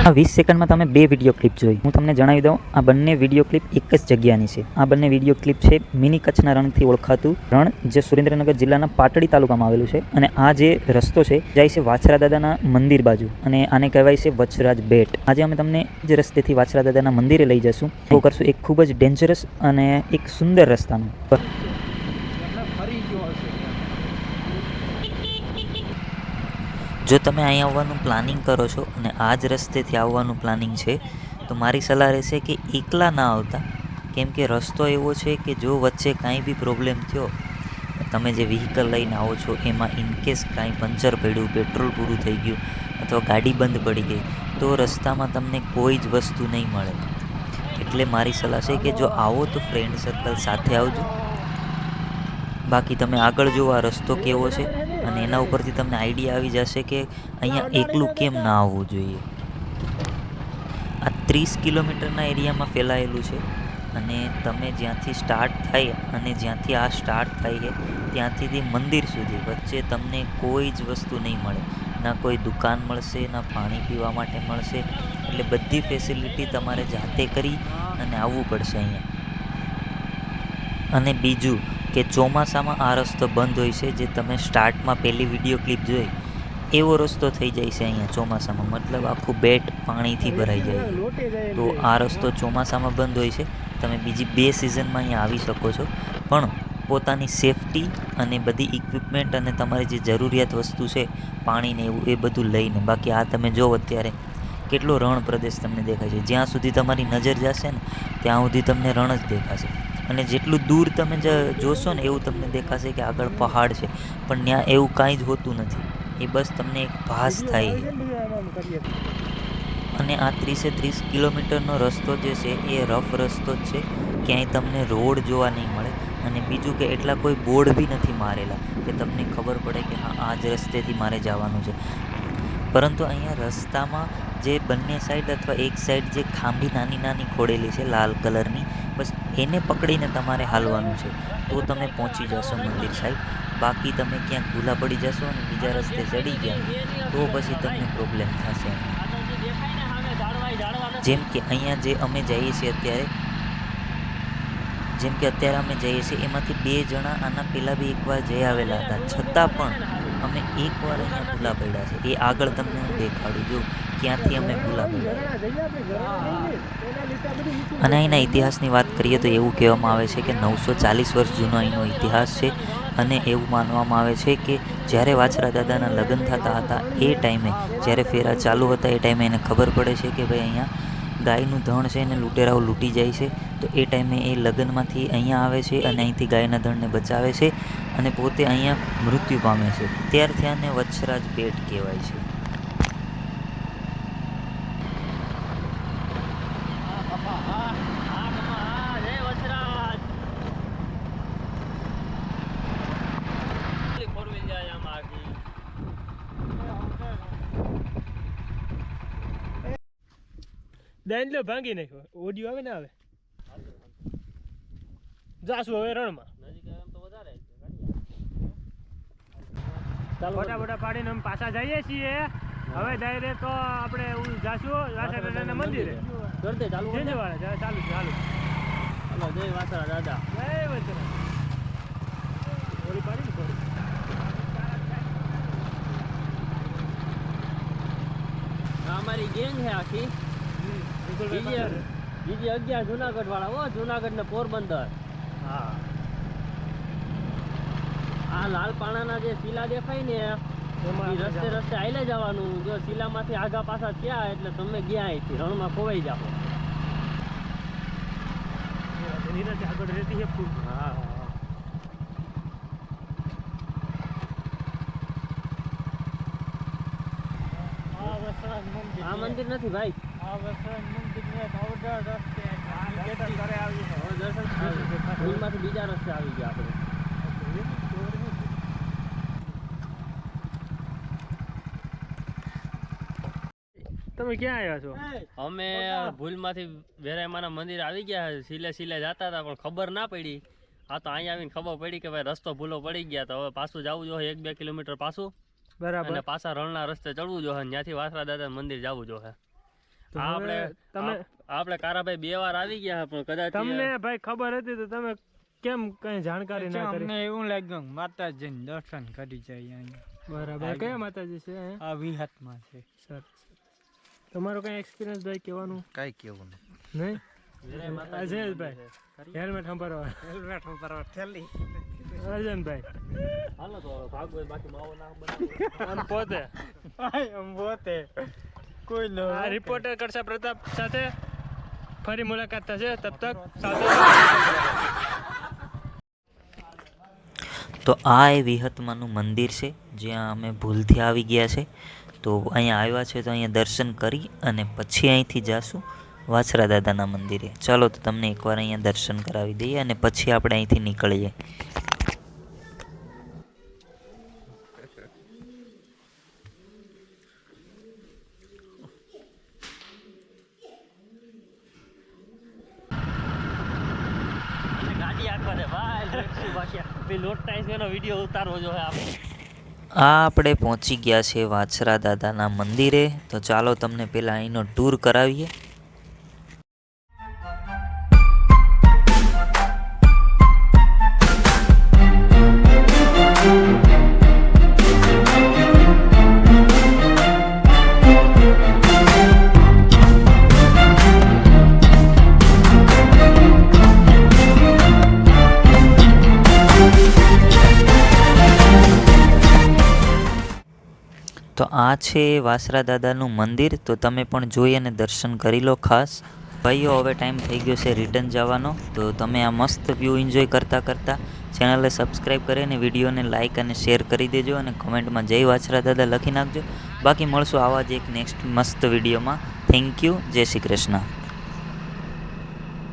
આ વીસ સેકન્ડમાં તમે બે વીડિયો ક્લિપ જોઈ. હું તમને જણાવી દઉં, આ બંને વીડિયો ક્લિપ એક જ જગ્યાની છે. આ બંને વીડિયો ક્લિપ છે મિની કચ્છના રણથી ઓળખાતું રણ, જે સુરેન્દ્રનગર જિલ્લાના પાટડી તાલુકામાં આવેલું છે. અને આ જે રસ્તો છે, જાય છે વાછરા દાદાના મંદિર બાજુ. અને આને કહેવાય છે વચરાજ બેટ. આજે અમે તમને જે રસ્તેથી વાછરા દાદાના મંદિરે લઈ જશું. તો કરશું એક ખૂબ જ ડેન્જરસ અને એક સુંદર રસ્તાનું. જો તમે અહીં આવવાનું પ્લાનિંગ કરો છો અને આ જ રસ્તેથી આવવાનું પ્લાનિંગ છે, તો મારી સલાહ રહેશે કે એકલા ના આવતા. કેમ કે રસ્તો એવો છે કે જો વચ્ચે કાંઈ બી પ્રોબ્લેમ થયો, તમે જે વ્હીકલ લઈને આવો છો, એમાં ઇનકેસ કાંઈ પંચર પડ્યું પેટ્રોલ પૂરું થઈ ગયું અથવા ગાડી બંધ પડી ગઈ, તો રસ્તામાં તમને કોઈ જ વસ્તુ નહીં મળે. એટલે મારી સલાહ છે કે જો આવો તો ફ્રેન્ડ સર્કલ સાથે આવજો. બાકી તમે આગળ જુઓ આ રસ્તો કેવો છે. અને એના ઉપરથી તમને આઈડિયા આવી જશે કે અહીંયા એકલું કેમ ના આવવું જોઈએ. આ ત્રીસ કિલોમીટરના એરિયામાં ફેલાયેલું છે અને તમે જ્યાંથી સ્ટાર્ટ થાય અને જ્યાંથી આ સ્ટાર્ટ થાય છે ત્યાંથી મંદિર સુધી વચ્ચે તમને કોઈ જ વસ્તુ નહીં મળે. ના કોઈ દુકાન મળશે ના પાણી પીવા માટે મળશે. એટલે બધી ફેસિલિટી તમારે જાતે કરી અને આવવું પડશે અહીંયા. અને બીજું કે ચોમાસામાં આ રસ્તો બંધ હોય છે જે તમે સ્ટાર્ટમાં પહેલી વીડિયો ક્લિપ જોઈ, એવો રસ્તો થઈ જાય છે અહીંયા ચોમાસામાં. મતલબ આખું બેટ પાણીથી ભરાઈ જાય. તો આ રસ્તો ચોમાસામાં બંધ હોય છે. તમે બીજી બે સિઝનમાં અહીંયા આવી શકો છો. પણ પોતાની સેફટી અને બધી ઇક્વિપમેન્ટ અને તમારી જે જરૂરિયાત વસ્તુ છે પાણીને એવું એ બધું લઈને. બાકી આ તમે જો અત્યારે કેટલો રણ પ્રદેશ તમને દેખાય છે. જ્યાં સુધી તમારી નજર જશે ને, ત્યાં સુધી તમને રણ જ દેખાશે. અને જેટલું દૂર તમે જોશો ને એવું તમને દેખાશે કે આગળ પહાડ છે. પણ ત્યાં એવું કાંઈ જ હોતું નથી. એ બસ તમને એક ભાસ થાય અને આ ત્રીસે ત્રીસ કિલોમીટરનો રસ્તો જે છે, એ રફ રસ્તો જ છે. ક્યાંય તમને રોડ જોવા નહીં મળે. અને બીજું કે એટલા કોઈ બોર્ડ બી નથી મારેલા કે તમને ખબર પડે કે હા, આ જ રસ્તેથી મારે જવાનું છે. પરંતુ અહીંયા રસ્તામાં જે બંને સાઈડ અથવા એક સાઈડ જે ખાંભી નાની નાની ખોડેલી છે, લાલ કલરની બસ એને પકડીને તમારે હાલવાનું છે. તો તમે પહોંચી જશો મંદિર સાહેબ. બાકી તમે ક્યાંક ભૂલા પડી જશો અને બીજા રસ્તે ચડી ગયા, તો પછી તમને પ્રોબ્લેમ થશે જેમ કે અહીંયા જે અમે જઈએ છીએ અત્યારે, જેમ કે અત્યારે અમે જઈએ છીએ, એમાંથી બે જણા આના પહેલાં બી એકવાર જઈ આવેલા હતા. છતાં પણ અમે એકવાર અહીંયા ભૂલા પડ્યા છે. એ આગળ તમને હું દેખાડું. જો ક્યાંથી અમે ભૂલાવ્યું અને અહીંના ઇતિહાસની વાત કરીએ તો એવું કહેવામાં આવે છે કે નવસો ચાલીસ વર્ષ જૂનો અહીંનો ઇતિહાસ છે અને એવું માનવામાં આવે છે કે જ્યારે વાછરા દાદાના લગ્ન થતા હતા એ ટાઈમે, જ્યારે ફેરા ચાલુ હતા એ ટાઈમે એને ખબર પડે છે કે ભાઈ અહીંયા ગાયનું ધણ છે એને લૂંટેરાઓ લૂંટી જાય છે. તો એ ટાઈમે એ લગ્નમાંથી અહીંયા આવે છે અને અહીંથી ગાયના ધણને બચાવે છે અને પોતે અહીંયા મૃત્યુ પામે છે. ત્યારથી આને વત્સરાજ બેટ કહેવાય છે. દાંડલો ભાંગી નાખ્યો. ઓડિયો આવે ને આવે જાશું હવે રણમાં. ફોટા પાડીને અમે પાછા જઈએ છીએ. હવે ડાયરેક્ટ આપણે ઓલું જાશું વાસા દાદાના મંદિરે. જા- ચાલુ છે ચાલુ જય વાસણા દાદા જય વચરા ઓલી પાડી ને થોડી. અમારી ગેંગ છે આખી. બીજી અગિયાર જુનાગઢ વાળા હો જુનાગઢ ને પોરબંદર. હા. આ લાલ પાણાના જે શીલા દેખાય ને એમાં રસ્તે. રસ્તે આઈલે જવાનું. જો શીલામાંથી આગા પાછા થયા એટલે તમે ગયા અહીંથી રણમાં ખોવાઈ જાઓ. નીરજ આગળ રહેતી છે હા આ મંદિર નથી ભાઈ. ભૂલમાંથી બીજા રસ્તે આવી ગયા આપણે. તમે ક્યાં આવ્યા છો? અમે ભૂલમાંથી વેરાયમાના મંદિર આવી ગયા સિલે સિલે જતા હતા પણ ખબર ના પડી. આ તો અહીંયા આવીને ખબર પડી કે ભાઈ રસ્તો ભૂલો પડી ગયા. તો હવે પાછું જવું જોઈએ એક બે કિલોમીટર પાછું. બરાબર. પાછા રણના રસ્તે ચડવું જોઈએ ત્યાંથી વાસરા દાદા મંદિર જવું જોઈએ. આપણે તમે આપણે કારાભાઈ બે વાર આવી ગયા પણ કદાચ તમને ભાઈ ખબર હતી તો તમે કેમ કઈ જાણકારી ના કરી? અમને એવું લાગ્યું માતાજી માતાજીને દર્શન કરી જાય અહીંયા. બરાબર. કયા માતાજી છે? આ વિહતમાં છે. સર તમારો કઈ એક્સપિરિયન્સ ભાઈ કહેવાનું? કઈ કેવું નહીં. અજયભાઈ હેલ્મેટ સંભાળવા. હેલ્મેટ ઉપર ઠેલી. અર્જનભાઈ હાલો તો ભાગવત બાકી માવો ના બનાવો. પોતે. પોતે. કોઈ ન આ રિપોર્ટર કરશા પ્રતાપ સાથે. ફરી મુલાકાત થશે. તબ તક સાથે તો આ એ વિહતમાનું મંદિર છે જ્યાં અમે ભૂલથી આવી ગયા છે. તો અહીંયા આવ્યા છે તો અહીંયા દર્શન કરી અને પછી અહીંથી જાશું વાછરા દાદાના મંદિરે. ચાલો તો તમને એકવાર અહીંયા દર્શન કરાવી દઈએ અને પછી આપણે અહીંથી નીકળીએ ગાડી આખવા દે ભાઈ લોટસી આ આપણે પહોંચી ગયા છે વાછરા દાદાના મંદિરે. તો ચાલો તમને પહેલાં અહીંનો ટૂર કરાવીએ. તો આ છે વાસરા દાદાનું મંદિર. તો તમે પણ જોઈ અને દર્શન કરી લો ખાસ. ભાઈઓ, હવે ટાઈમ થઈ ગયો છે રિટર્ન જવાનો. તો તમે આ મસ્ત વ્યૂ એન્જોય કરતાં કરતાં ચેનલને સબસ્ક્રાઈબ કરી અને વિડીયોને લાઇક અને શેર કરી દેજો અને કમેન્ટમાં જય વાછરા દાદા લખી નાખજો. બાકી મળશું આવા જ એક નેક્સ્ટ મસ્ત વિડીયોમાં થેન્ક યુ જય શ્રી કૃષ્ણ.